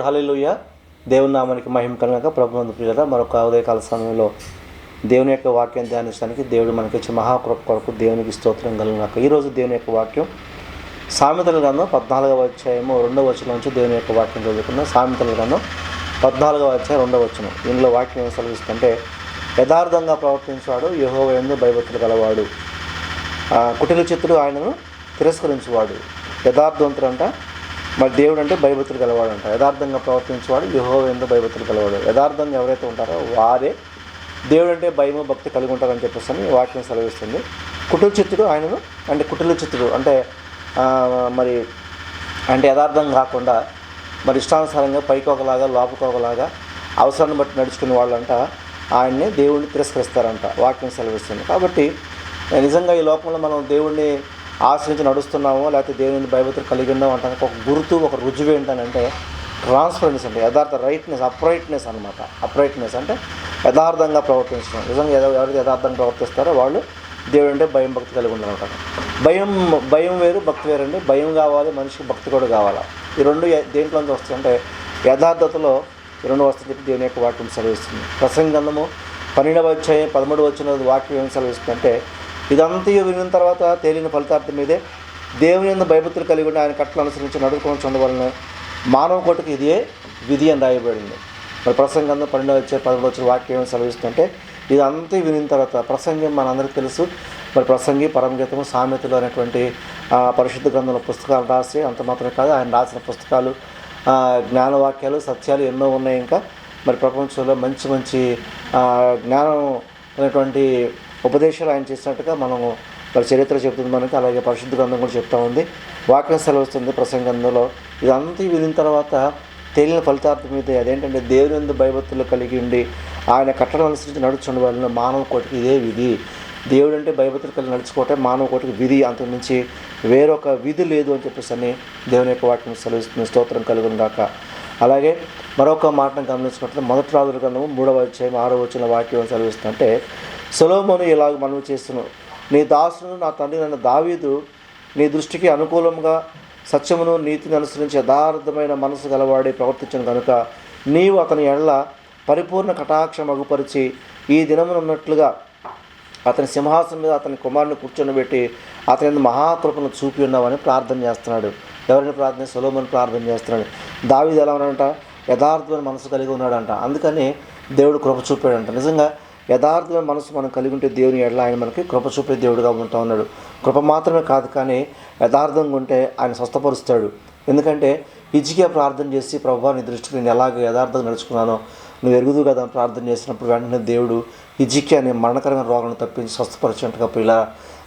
హల్లెలూయ దేవుని నామానికి మహిమ కనుక ప్రభుత్వ ప్రియుల మరొక ఉదయకాల సమయంలో దేవుని యొక్క వాక్యం ధ్యానించడానికి దేవుడు మనకి ఇచ్చే మహాకృప కొరకు దేవునికి స్తోత్రం కలిగినాక. ఈరోజు దేవుని యొక్క వాక్యం సామెతల గ్రంథం పద్నాలుగవ అధ్యాయము రెండవ వచనం నుంచి దేవుని యొక్క వాక్యం చదువుకున్నాం సామెతల గ్రంథం పద్నాలుగవ అధ్యాయం రెండవ వచనం. ఇందులో వాక్యం ఏం సెలవిస్తుంటే యథార్థంగా ప్రవర్తించేవాడు యహోవ ఎందు భయభక్తులు గలవాడు. కుటిల చిత్తుడు ఆయనను తిరస్కరించువాడు. యథార్థవంతుడు మరి దేవుడు అంటే భయభక్తులు గలవాడు అంట యథార్థంగా ప్రవర్తించేవాడు యహో ఎందు భయభక్తులు గలవాడు. యథార్థంగా ఎవరైతే ఉంటారో వారే దేవుడు అంటే భయము భక్తి కలిగి ఉంటారని చెప్పేసి అని వాక్యం సెలవిస్తుంది. కుటుంబ చిత్తుడు ఆయనను అంటే కుటుల చిత్తుడు అంటే మరి అంటే యథార్థం కాకుండా మరి ఇష్టానుసారంగా పైకి ఒకలాగా లోపలికి ఒకలాగా అవసరాన్ని బట్టి నడుచుకునే వాళ్ళంట. ఆయన్ని దేవుడిని తిరస్కరిస్తారంట. వాక్యం సెలవిస్తుంది. కాబట్టి నిజంగా ఈ లోకంలో మనం దేవుడిని ఆశ్రయించి నడుస్తున్నామో లేకపోతే దేవుని భయభక్తులు కలిగి ఉన్నాం అంటే ఒక గుర్తు ఒక రుజువు ఏంటనంటే ట్రాన్స్పరెన్సీ అంటే యథార్థ రైట్నెస్ అప్రైట్నెస్ అనమాట అప్రైట్నెస్ అంటే యథార్థంగా ప్రవర్తించడం. నిజంగా ఎవరైతే యథార్థంగా ప్రవర్తిస్తారో వాళ్ళు దేవుడు అంటే భయం భక్తి కలిగి ఉంటారు భయం భయం వేరు భక్తి వేరండి. భయం కావాలి మనిషికి భక్తి కూడా కావాలి. ఈ రెండు దేంట్లో దేంట్లోంచి వస్తుందంటే యథార్థతలో ఈ రెండు వస్తుంది చెప్పి దేవుని యొక్క వాక్యం సెలవిస్తుంది. ప్రసంగంధము పన్నెండవ వచ్చాయి పదమూడు వచ్చిన వాక్యం ఏం సెలవిస్తుందంటే ఇదంతా వినిన తర్వాత తేలిన ఫలితార్థం మీదే దేవుని ఎందు భయభక్తులు కలిగి ఉండి ఆయన కట్టలు అనుసరించి నడుచుకొని చూడవలన మానవ కోటకు ఇదే విధి అని రాయబడింది. మరి ప్రసంగంలో పన్నెండవ వచ్చే పదమూడు వచ్చిన వాక్యం సెలవిస్తుంటే ఇదంతా వినిన తర్వాత ప్రసంగం మనందరికీ తెలుసు. మరి ప్రసంగి పరమగీతము సామెతలు అనేటువంటి పరిశుద్ధ గ్రంథాల పుస్తకాలు రాసి అంత మాత్రమే కాదు ఆయన రాసిన పుస్తకాలు జ్ఞానవాక్యాలు సత్యాలు ఎన్నో ఉన్నాయి ఇంకా. మరి ప్రపంచంలో మంచి మంచి జ్ఞానం అనేటువంటి ఉపదేశాలు ఆయన చేసినట్టుగా మనము వాళ్ళ చరిత్ర చెప్తుంది మనకి అలాగే పరిశుద్ధ గ్రంథం కూడా చెప్తా ఉంది. వాక్యం సెలవుస్తుంది ప్రసంగంలో. ఇదంతా విధిన తర్వాత తేలిన ఫలితార్థం మీద అదేంటంటే దేవుని ఎందు భయభక్తులు కలిగి ఉండి ఆయన కట్టడం అనుసరించి నడుచుండే వాళ్ళని మానవ కోటికి ఇదే విధి. దేవుడు అంటే భయభక్తులు కలిగి నడుచుకోవటం మానవ కోటికి విధి. అంతకుమించి వేరొక విధి లేదు అని చెప్పేసి అని దేవుని యొక్క వాక్యం సెలవిస్తుంది. స్తోత్రం కలుగును గాక. అలాగే మరొక మాటను గమనించుకుంటే మొదటి రాజుల గ్రంథము మూడవ అధ్యాయం ఆరో వచ్చిన వాక్యం సెలవిస్తుంటే సొలోమోను ఇలాగ మనవి చేస్తున్నాను నీ దాసును నా తండ్రి నన్ను దావీదు నీ దృష్టికి అనుకూలంగా సత్యమును నీతిని అనుసరించి యథార్థమైన మనసు గలవాడే ప్రవర్తించను కనుక నీవు అతని ఎడల పరిపూర్ణ కటాక్ష మగుపరిచి ఈ దినమునున్నట్లుగా అతని సింహాసనం మీద అతని కుమారుని కూర్చొనిబెట్టి అతని మహాకృపను చూపి ఉన్నామని ప్రార్థన చేస్తున్నాడు. ఎవరిని ప్రార్థన? సులోమని ప్రార్థన చేస్తున్నాడు. దావీదు ఎలా ఉన్నాడంట? యథార్థమైన మనసు కలిగి ఉన్నాడంట. అందుకని దేవుడు కృప చూపాడంట. నిజంగా యథార్థమైన మనసు మనం కలిగి ఉంటే దేవుని ఎడల ఆయన మనకి కృప చూపే దేవుడుగా ఉంటా ఉన్నాడు. కృప మాత్రమే కాదు కానీ యథార్థంగా ఉంటే ఆయన స్వస్థపరుస్తాడు. ఎందుకంటే ఇజిగా ప్రార్థన చేసి ప్రభా నీ దృష్టికి నేను ఎలాగ యథార్థంగా నడుచుకున్నానో నువ్వు ఎరుగుదు కదా ప్రార్థన చేసినప్పుడు వెంటనే దేవుడు ఇజికి అనే మరణకరమైన రోగాన్ని తప్పించి స్వస్థపరిచినట్టుగా ఇలా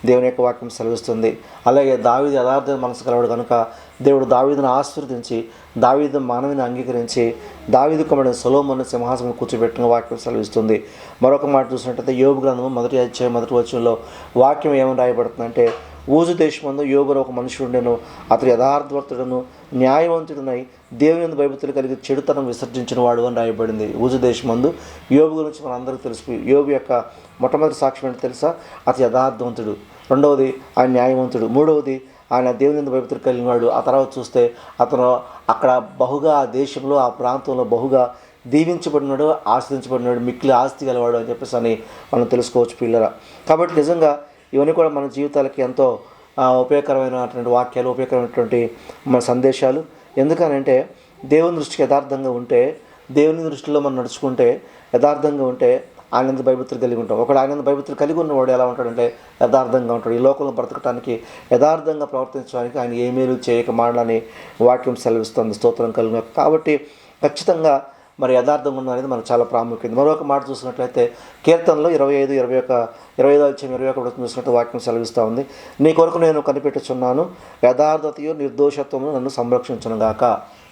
దేవుని యొక్క వాక్యం సెలవిస్తుంది. అలాగే దావీదు యథార్థ మనసు కలవాడు కనుక దేవుడు దావీదును ఆశీర్వదించి దావీదు మానవిని అంగీకరించి దావీదు కుమారుడు సొలోమను సింహాసనం కూర్చోబెట్టిన వాక్యం సెలవిస్తుంది. మరొక మాట చూసినట్టయితే యోగు గ్రంథము మొదటి అధ్యాయం మొదటి వచనంలో వాక్యం ఏమని రాయబడుతుందంటే ఊజు దేశమందు యోగురు ఒక మనుషుడును అతడు యథార్థవర్తుడను. న్యాయవంతుడునై దేవుని యందు భయభక్తులు కలిగి చెడుతనం విసర్జించిన వాడు అని రాయబడింది. ఊజు దేశమందు యోగు గురించి మనందరికీ తెలుసు. యోగు యొక్క మొట్టమొదటి సాక్ష్యం ఏంటో తెలుసా? అతి యథార్థవంతుడు. రెండవది ఆయన న్యాయవంతుడు. మూడవది ఆయన దేవుని యందు భయభక్తులు కలిగిన వాడు. ఆ తర్వాత చూస్తే అతను అక్కడ బహుగా ఆ దేశంలో ఆ ప్రాంతంలో బహుగా దీవించబడినాడు ఆశ్రదించబడినాడు మిక్కిలి ఆస్తి గలవాడు అని చెప్పేసి అని మనం తెలుసుకోవచ్చు పిల్లల కాబట్టి నిజంగా ఇవన్నీ కూడా మన జీవితాలకి ఎంతో ఉపయోగకరమైనటువంటి వాక్యాలు ఉపయోగకరమైనటువంటి మన సందేశాలు. ఎందుకనంటే దేవుని దృష్టికి యథార్థంగా ఉంటే దేవుని దృష్టిలో మనం నడుచుకుంటే యథార్థంగా ఉంటే ఆనంద భయభక్తులు కలిగి ఉంటాం. ఒకడు ఆనంద భయభక్తులు కలిగి ఉన్నవాడు ఎలా ఉంటాడంటే యథార్థంగా ఉంటాడు. ఈ లోకంలో బ్రతకటానికి యథార్థంగా ప్రవర్తించడానికి ఆయన ఏమేమి చేయక మాడాలని వాక్యం సెలవిస్తుంది. స్తోత్రం కలిగిన. కాబట్టి ఖచ్చితంగా మరి యథార్థంగా ఉండడం అనేది మనకు చాలా ప్రాముఖ్యం మరొక మాట చూసినట్లయితే కీర్తనలో ఇరవై ఐదు ఇరవై ఒక ఇరవై ఐదు వచ్చి ఇరవై ఒక చూసినట్టు వాక్యం సెలవిస్తూ ఉంది. నీ కొరకు నేను కనిపెట్టుచున్నాను యథార్థతయు నిర్దోషత్వము నన్ను సంరక్షించను గాక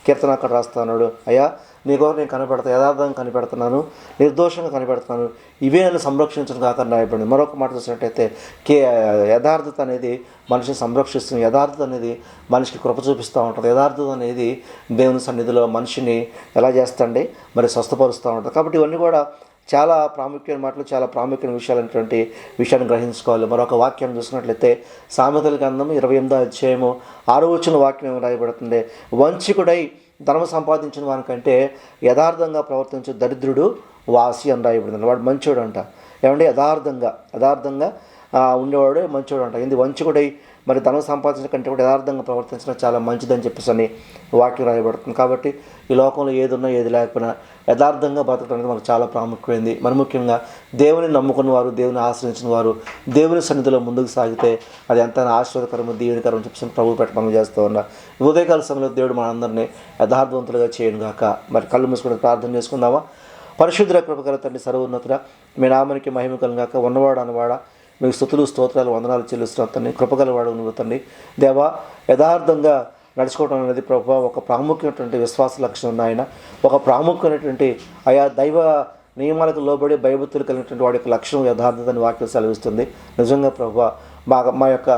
కీర్తన అక్కడ రాస్తున్నాడు అయ్యా నీకోసం నేను కనిపెడతా యథార్థంగా కనిపెడుతున్నాను నిర్దోషంగా కనిపెడుతున్నాను ఇవే నన్ను సంరక్షించడం కాక రాయబడింది. మరొక మాట చూసినట్టయితే కే యథార్థత అనేది మనిషిని సంరక్షిస్తుంది. యథార్థత అనేది మనిషికి కృప చూపిస్తూ ఉంటుంది. యథార్థత అనేది దేవుని సన్నిధిలో మనిషిని ఎలా చేస్తండి? మరి స్వస్థపరుస్తూ ఉంటుంది. కాబట్టి ఇవన్నీ కూడా చాలా ప్రాముఖ్యమైన మాటలు చాలా ప్రాముఖ్యమైన విషయాలైనటువంటి విషయాన్ని గ్రహించుకోవాలి. మరొక వాక్యం చూసినట్లయితే సామెతల గ్రంథం ఇరవై ఎనిమిదో అధ్యాయము ఆరో వచ్చిన వాక్యం రాయబడుతుంది. వంచికుడై ధనం సంపాదించిన వానికంటే యథార్థంగా ప్రవర్తించే దరిద్రుడు వాసి అని రాయబడింది వాడు మంచోడు అంట ఏమంటే యథార్థంగా యథార్థంగా ఉండేవాడే మంచోడు అంట ఇది వంచుకుడై మరి ధనం సంపాదించిన కంటే కూడా యథార్థంగా ప్రవర్తించడం చాలా మంచిదని చెప్పేసి అని వాక్యం రాయబడుతుంది. కాబట్టి ఈ లోకంలో ఏది ఉన్నా ఏది లేకపోయినా యథార్థంగా బతకడం అనేది మనకు చాలా ప్రాముఖ్యమైంది. మరి ముఖ్యంగా దేవుని నమ్ముకున్న వారు దేవుని ఆశ్రయించిన వారు దేవుని సన్నిధిలో ముందుకు సాగితే అది ఎంత ఆశీర్వదకరము దీవెనకరం చెప్పేసి ప్రభు పెట్టడం చేస్తూ ఉన్నా ఉదయకాల సమయంలో దేవుడు మనందరినీ యథార్థవంతులుగా చేయను గాక. మరి కళ్ళు మూసుకుని ప్రార్థన చేసుకుందామా? పరిశుద్ధ కృపగల తండ్రి సర్వోన్నతుడ మీ నామానికి మహిమ కలుగాక ఉన్నవాడు అనవాడా మీకు స్థుతులు స్తోత్రాలు వందనాలు చెల్లిస్తున్న తండ్రి. కృపగలవాడు నువ్వు తండ్రి. దేవా యథార్థంగా నడుచుకోవడం అనేది ప్రభావ ఒక ప్రాముఖ్యమైనటువంటి విశ్వాస లక్షణం నాయన. ఒక ప్రాముఖ్యమైనటువంటి ఆయా దైవ నియమాలకు లోబడి భయభక్తులు కలిగినటువంటి వాడి యొక్క లక్షణం యథార్థతని వాక్యం సెలవిస్తుంది. నిజంగా ప్రభు మా మా యొక్క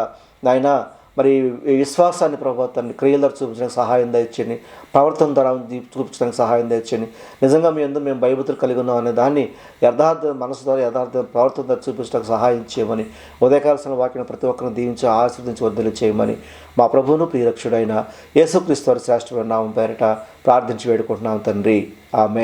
నాయన మరి విశ్వాసాన్ని ప్రభావ తన క్రియల ద్వారా చూపించడానికి సహాయం దయచేయండి ప్రవర్తన ద్వారా చూపించడానికి సహాయం దయచేయండి నిజంగా మీ అందరూ మేము భయభూతులు కలిగి ఉన్నాం అనే దాన్ని యథార్థ మనసు ద్వారా యథార్థ ప్రవర్తన ద్వారా చూపించడానికి సహాయం చేయమని ఉదయకాలసిన వాక్యం ప్రతి ఒక్కరిని దీవించి ఆశీర్వదించి వర్ధలు చేయమని మా ప్రభువును ప్రియరక్షుడైన యేసుక్రీస్తు వారి శ్రేష్టమైన నామం పేరిట ప్రార్థించి వేడుకుంటున్నాం తండ్రి. ఆమె